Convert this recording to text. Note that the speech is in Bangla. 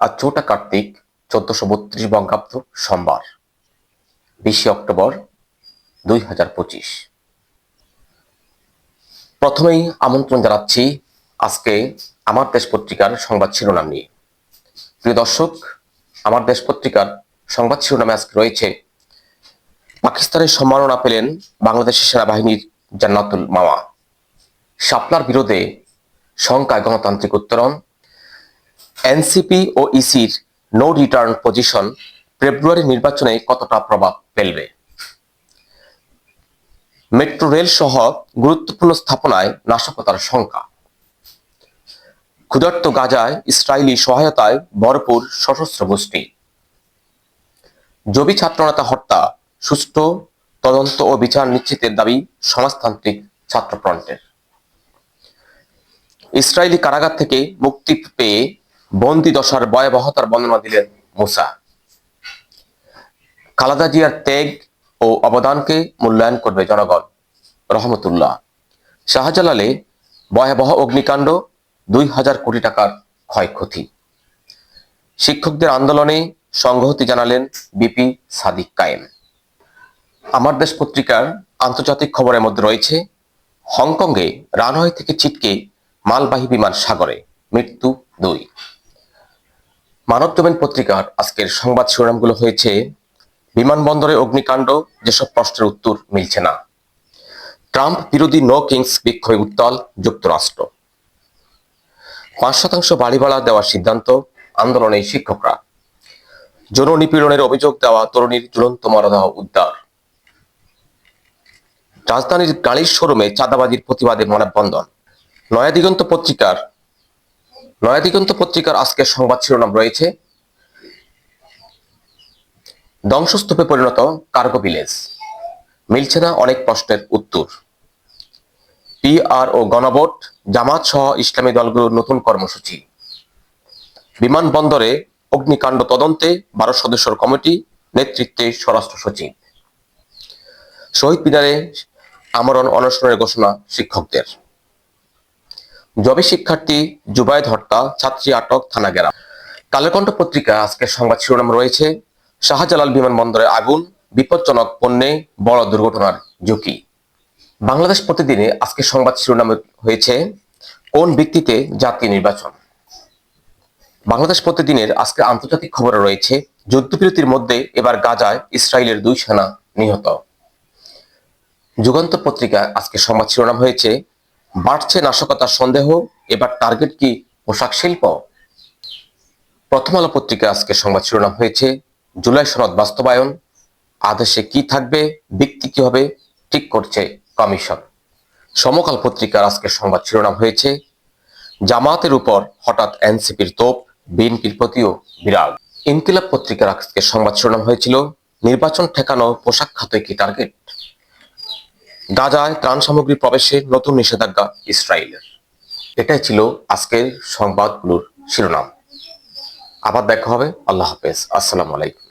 আজ চৌঠা কার্তিক, চোদ্দশো বত্রিশ বঙ্গাব্দ সোমবার, বিশে অক্টোবর দুই হাজার পঁচিশ। প্রথমেই আমন্ত্রণ জানাচ্ছি আজকে আমার দেশ পত্রিকার সংবাদ শিরোনাম নিয়ে। প্রিয় দর্শক, আমার দেশ পত্রিকার সংবাদ শিরোনামে আজকে রয়েছে, পাকিস্তানের সম্মাননা পেলেন বাংলাদেশের সেনাবাহিনীর জান্নাতুল মামা শাপলার বিরোধে শঙ্কায় গণতান্ত্রিক উত্তরণ এনসিপি ও ইসির নো রিটার্ন পজিশন ফেব্রুয়ারি নির্বাচনে কতটা প্রভাব ফেলবে? মেট্রো রেল সহ গুরুত্বপূর্ণ স্থাপনায় নাশকতার শঙ্কা। ক্ষুধার্ত গাজায় ইসরায়েলি সহায়তায় ভরপুর সশস্ত্র গোষ্ঠী। জবি ছাত্রনেতা হত্যা, সুষ্ঠু তদন্ত ও বিচার নিশ্চিতের দাবি সমাজতান্ত্রিক ছাত্রফ্রন্টের। ইসরায়েলি কারাগার থেকে মুক্তি পেয়ে বন্দি দশার ভয়াবহতার বর্ণনা দিলেন মুসা। খালাদা জিয়ার ত্যাগ ও অবদানকে মূল্যায়ন করবে জনগণ, রহমতুল্লাহ। শাহজালালে ভয়াবহ অগ্নিকাণ্ড, দুই হাজার কোটি টাকার ক্ষয়ক্ষতি। শিক্ষকদের আন্দোলনে সংহতি জানালেন বিপি সাদিক কায়েম। আমার দেশ পত্রিকার আন্তর্জাতিক খবরের মধ্যে রয়েছে, হংকংয়ে রানওয়ে থেকে ছিটকে মালবাহী বিমান সাগরে মৃত্যু দুই। মানব জমিন পত্রিকার আজকের সংবাদ শিরোনামগুলো হয়েছে, বিমানবন্দরে অগ্নিকাণ্ড, যেসব প্রশ্নের উত্তর মিলছে না। ট্রাম্প বিরোধী নো কিংস বিক্ষোভে উত্তাল যুক্তরাষ্ট্র। পাঁচ শতাংশ বাড়ি ভাড়া দেওয়ার সিদ্ধান্ত আন্দোলনে শিক্ষকরা। যৌন নিপীড়নের অভিযোগ দেওয়া তরুণীর ঝুলন্ত মরদেহ উদ্ধার। রাজধানীর গাড়ির শোরুমে চাঁদাবাজির প্রতিবাদে মানববন্ধন নয়াদিগন্ত পত্রিকার নয়াদিগন্ত পত্রিকার আজকের সংবাদ শিরোনাম রয়েছে, ধ্বংসস্তূপে পরিণত কার্গো ভিলেজ। মিলছে না অনেক প্রশ্নের উত্তর। পিআর ও গণভোট, জামাত সহ ইসলামী দলগুলোর নতুন কর্মসূচি। বিমানবন্দরে অগ্নিকাণ্ড তদন্তে বারো সদস্যের কমিটি, নেতৃত্বে স্বরাষ্ট্র সচিব। শহীদ মিনারে আমরণ অনশনের ঘোষণা শিক্ষকদের। জবি শিক্ষার্থী জুবায়েদ হত্যা ছাত্রী আটক, থানা গেরা কালেকণ্ঠ পত্রিকা, আজকের সংবাদ শিরোনাম রয়েছে, শাহজালাল বিমানবন্দরে আগুন, বিপজ্জনক পণ্যে বড় দুর্ঘটনার ঝুঁকি। বাংলাদেশ প্রতিদিনে আজকে সংবাদ শিরোনাম হয়েছে, কোন ভিত্তিতে জাতীয় নির্বাচন? বাংলাদেশ প্রতিদিনের আজকে আন্তর্জাতিক খবরে রয়েছে, যুদ্ধবিরতির মধ্যে এবার গাজায় ইসরায়েলের দুই সেনা নিহত। যুগান্ত পত্রিকা আজকে সংবাদ শিরোনাম হয়েছে বাড়ছে নাশকতার সন্দেহ, এবার টার্গেট কি পোশাক শিল্প? প্রথম আলো পত্রিকা আজকে সংবাদ শিরোনাম হয়েছে, জুলাই সনদ বাস্তবায়ন, আদেশে কি থাকবে ব্যক্তি কি হবে, ঠিক করছে কমিশন। সমকাল পত্রিকার আজকে সংবাদ শিরোনাম হয়েছে, জামাতের উপর হঠাৎ এনসিপির তোপ, বিএনপির প্রতিও বিরাগ। ইনকিলাব পত্রিকার আজকে সংবাদ শিরোনাম হয়েছিল, নির্বাচন ঠেকানো পোশাক খাতে কি টার্গেট গাজায় ত্রাণ সামগ্রী প্রবেশে নতুন নিষেধাজ্ঞা ইসরায়েলের। এটাই ছিল আজকের সংবাদগুলোর শিরোনাম। আবার দেখা হবে। আল্লাহ হাফেজ। আসসালাম আলাইকুম।